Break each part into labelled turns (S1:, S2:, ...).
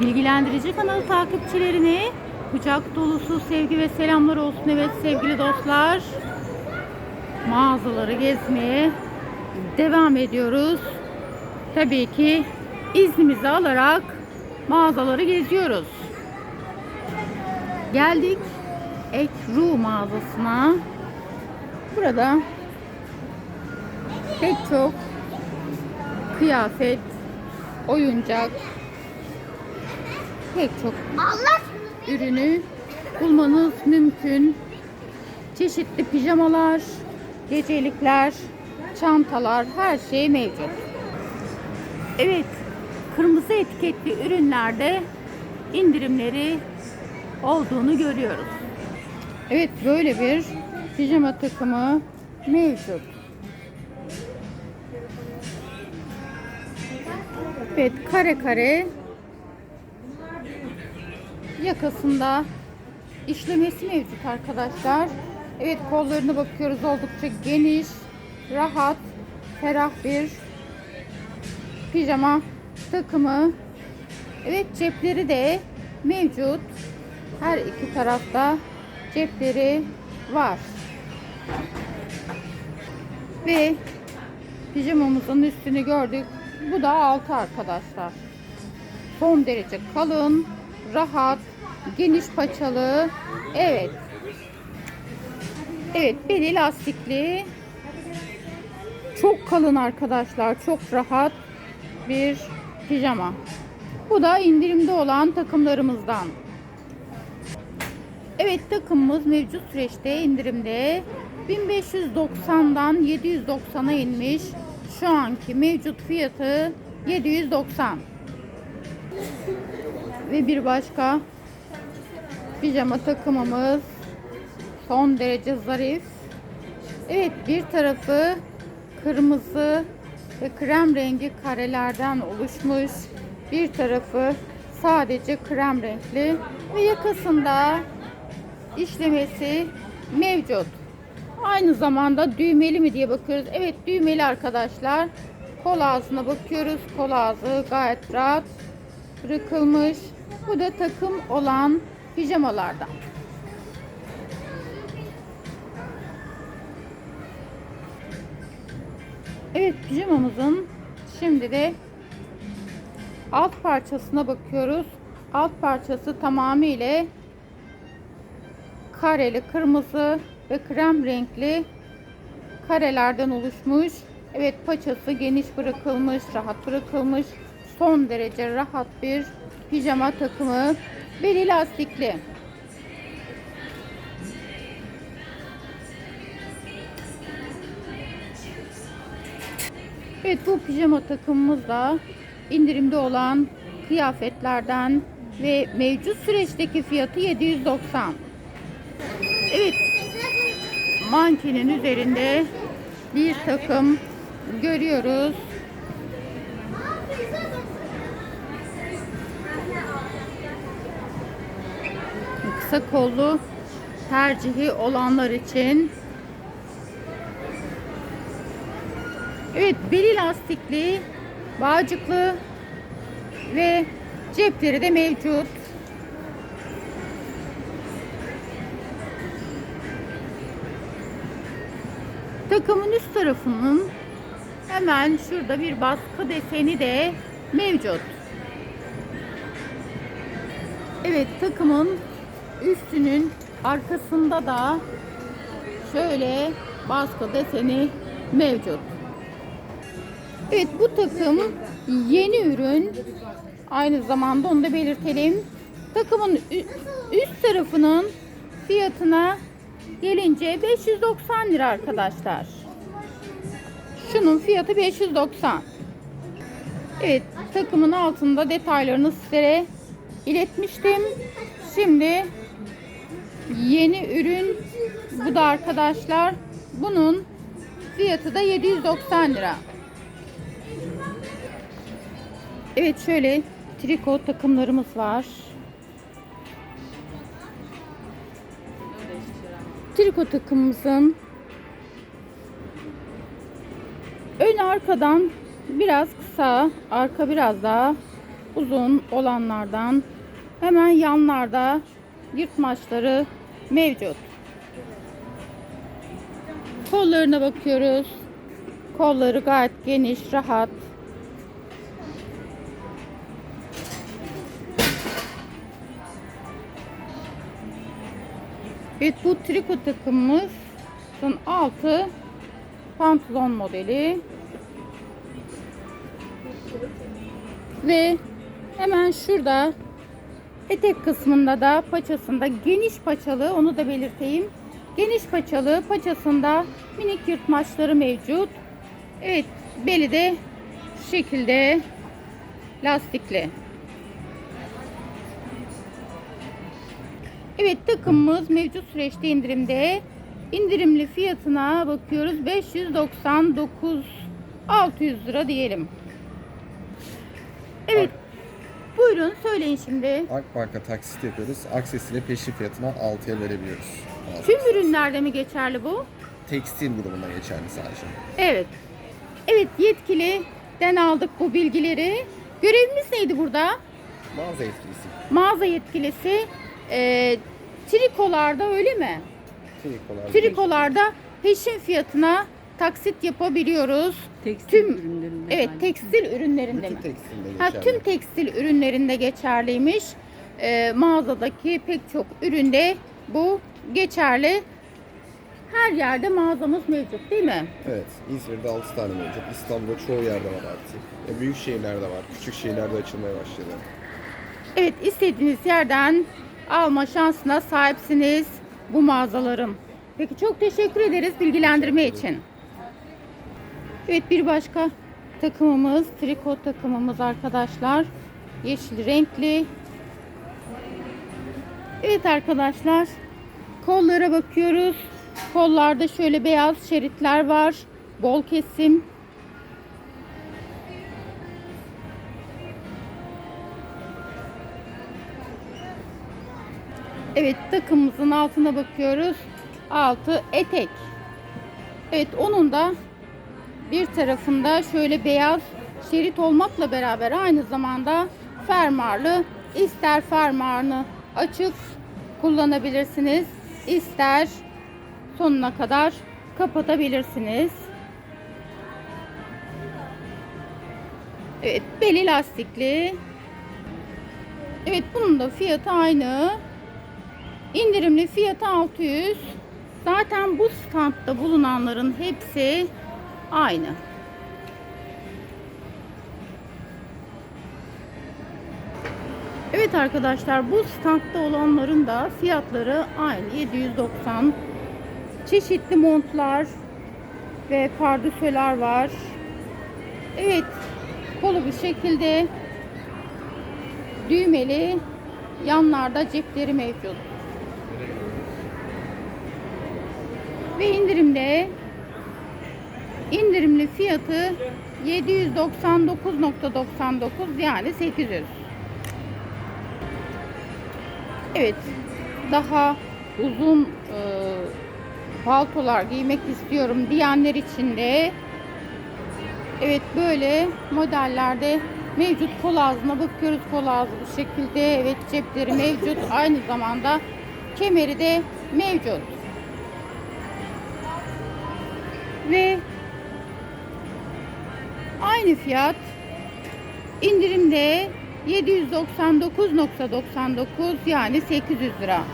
S1: Bilgilendirici kanalı takipçilerine kucak dolusu sevgi ve selamlar olsun. Evet sevgili dostlar. Mağazaları gezmeye devam ediyoruz. Tabii ki iznimizi alarak mağazaları geziyoruz. Geldik Ekru mağazasına. Burada pek çok kıyafet, oyuncak, pek çok ürünü bulmanız mümkün. Çeşitli pijamalar, gecelikler, çantalar her şey mevcut. Evet, kırmızı etiketli ürünlerde indirimleri olduğunu görüyoruz. Evet, böyle bir pijama takımı mevcut. Evet, kare kare yakasında işlemesi mevcut arkadaşlar. Evet kollarına bakıyoruz oldukça geniş, rahat, ferah bir pijama takımı. Evet cepleri de mevcut. Her iki tarafta cepleri var. Ve pijamamızın üstünü gördük. Bu da altı arkadaşlar. Son derece kalın, rahat, geniş paçalı. Evet. Evet, beli lastikli. Çok kalın arkadaşlar, çok rahat bir pijama. Bu da indirimde olan takımlarımızdan. Evet takımımız mevcut süreçte indirimde 1590'dan 790'a inmiş. Şu anki mevcut fiyatı 790. Ve bir başka pijama takımımız son derece zarif. Evet bir tarafı kırmızı ve krem rengi karelerden oluşmuş. Bir tarafı sadece krem renkli ve yakasında işlemesi mevcut. Aynı zamanda düğmeli mi diye bakıyoruz. Evet düğmeli arkadaşlar. Kol ağzına bakıyoruz. Kol ağzı gayet rahat bırakılmış. Bu da takım olan pijamalardan. Evet pijamamızın şimdi de alt parçasına bakıyoruz. Alt parçası tamamıyla kareli kırmızı ve krem renkli karelerden oluşmuş. Evet paçası geniş bırakılmış, rahat bırakılmış. Son derece rahat bir pijama takımı. Beli lastikli. Evet bu pijama takımımız da indirimde olan kıyafetlerden ve mevcut süreçteki fiyatı 790. Evet mankenin üzerinde bir takım görüyoruz. Kısa kollu tercihi olanlar için Evet beli lastikli bağcıklı ve cepleri de mevcut. Takımın üst tarafının hemen şurada bir baskı deseni de mevcut. Evet takımın üstünün arkasında da şöyle baskı deseni mevcut. Evet bu takım yeni ürün. Aynı zamanda onu da belirtelim. Takımın üst tarafının fiyatına gelince 590 lira arkadaşlar. Şunun fiyatı 590. Evet takımın altında detaylarını sizlere iletmiştim. Şimdi yeni ürün bu da arkadaşlar. Bunun fiyatı da 790 lira. Evet şöyle triko takımlarımız var. Triko takımımızın ön arkadan biraz kısa, arka biraz daha uzun olanlardan hemen yanlarda yırtmaçları mevcut. Kollarına bakıyoruz. Kolları gayet geniş, rahat. Evet bu triko takımımızın altı pantolon modeli. Ve hemen şurada etek kısmında da paçasında geniş paçalı onu da belirteyim. Geniş paçalı paçasında minik yırtmaçları mevcut. Evet beli de şu şekilde lastikli. Evet takımımız mevcut süreçte indirimde. İndirimli fiyatına bakıyoruz. 599 600 lira diyelim. Evet. Buyurun söyleyin şimdi.
S2: Akbank'a taksit yapıyoruz. Aksesiyle peşin fiyatına 6'ya verebiliyoruz.
S1: Tüm ürünlerde mi geçerli bu?
S2: Tekstil grubuna geçerli sadece.
S1: Evet. Evet yetkiliden aldık bu bilgileri. Görevimiz neydi burada?
S2: Mağaza etkisi.
S1: Mağaza yetkilisi. Ee, trikolarda öyle mi?
S2: Trikolar.
S1: Trikolarda peşin fiyatına taksit yapabiliyoruz.
S3: Tekstil
S1: Tüm-
S3: ürünlerinde.
S1: Evet
S3: galiba.
S1: tekstil ürünlerinde
S2: Bütün
S1: mi?
S2: tekstilde
S1: Ha,
S2: geçerli.
S1: tüm tekstil ürünlerinde geçerliymiş. Ee, mağazadaki pek çok üründe bu geçerli. Her yerde mağazamız mevcut değil mi?
S2: Evet. İzmir'de 6 tane mevcut. İstanbul'da çoğu yerde var artık. E, büyük şehirlerde var. Küçük şehirlerde açılmaya başladı.
S1: Evet istediğiniz yerden alma şansına sahipsiniz bu mağazaların. Peki çok teşekkür ederiz bilgilendirme için. Evet bir başka takımımız triko takımımız arkadaşlar. Yeşil renkli. Evet arkadaşlar kollara bakıyoruz. Kollarda şöyle beyaz şeritler var. Bol kesim. Evet takımımızın altına bakıyoruz. Altı etek. Evet onun da bir tarafında şöyle beyaz şerit olmakla beraber aynı zamanda fermuarlı. İster fermuarını açık kullanabilirsiniz. ister sonuna kadar kapatabilirsiniz. Evet beli lastikli. Evet bunun da fiyatı aynı. İndirimli fiyatı 600. Zaten bu standta bulunanların hepsi aynı. Evet arkadaşlar bu standta olanların da fiyatları aynı 790. Çeşitli montlar ve pardösüler var. Evet kolu bir şekilde düğmeli yanlarda cepleri mevcut. Ve indirimde indirimli fiyatı 799.99 yani 800. Evet. Daha uzun e, paltolar giymek istiyorum diyenler için de Evet böyle modellerde mevcut kol ağzına bakıyoruz kol ağzı bu şekilde evet cepleri mevcut aynı zamanda kemeri de mevcut ve aynı fiyat indirimde 799.99 yani 800 lira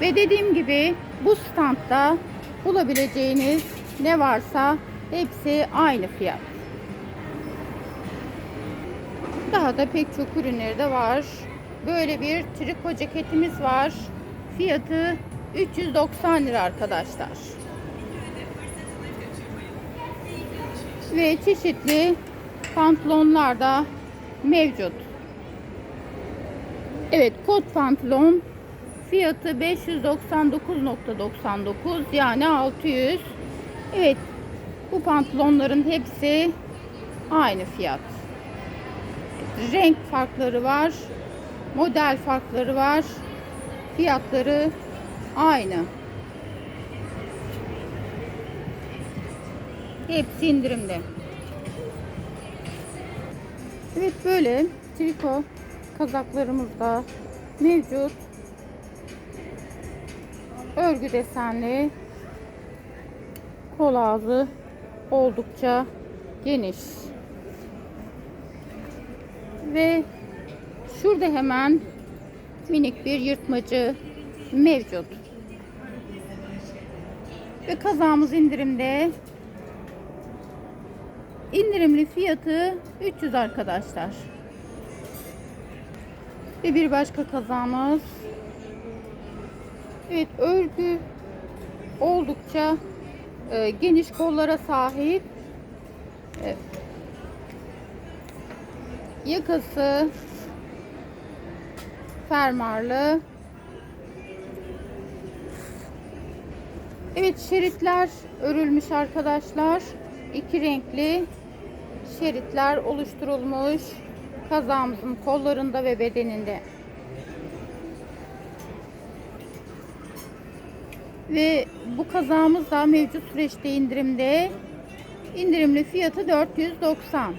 S1: ve dediğim gibi bu standta bulabileceğiniz ne varsa hepsi aynı fiyat. Daha da pek çok ürünleri de var. Böyle bir triko ceketimiz var. Fiyatı 390 lira arkadaşlar. Ve çeşitli pantolonlar da mevcut. Evet kot pantolon fiyatı 599.99 yani 600. Evet bu pantolonların hepsi aynı fiyat. Renk farkları var. Model farkları var. Fiyatları aynı. Hepsi indirimde. Evet böyle triko kazaklarımız da mevcut. Örgü desenli kol ağzı oldukça geniş. Ve şurada hemen minik bir yırtmacı mevcut. Ve kazağımız indirimde. İndirimli fiyatı 300 arkadaşlar. Ve bir başka kazağımız. Evet örgü oldukça e, geniş kollara sahip. E, yakası fermarlı. Evet şeritler örülmüş arkadaşlar. İki renkli şeritler oluşturulmuş kazağımızın kollarında ve bedeninde. Ve bu kazağımız da mevcut süreçte indirimde. İndirimli fiyatı 490.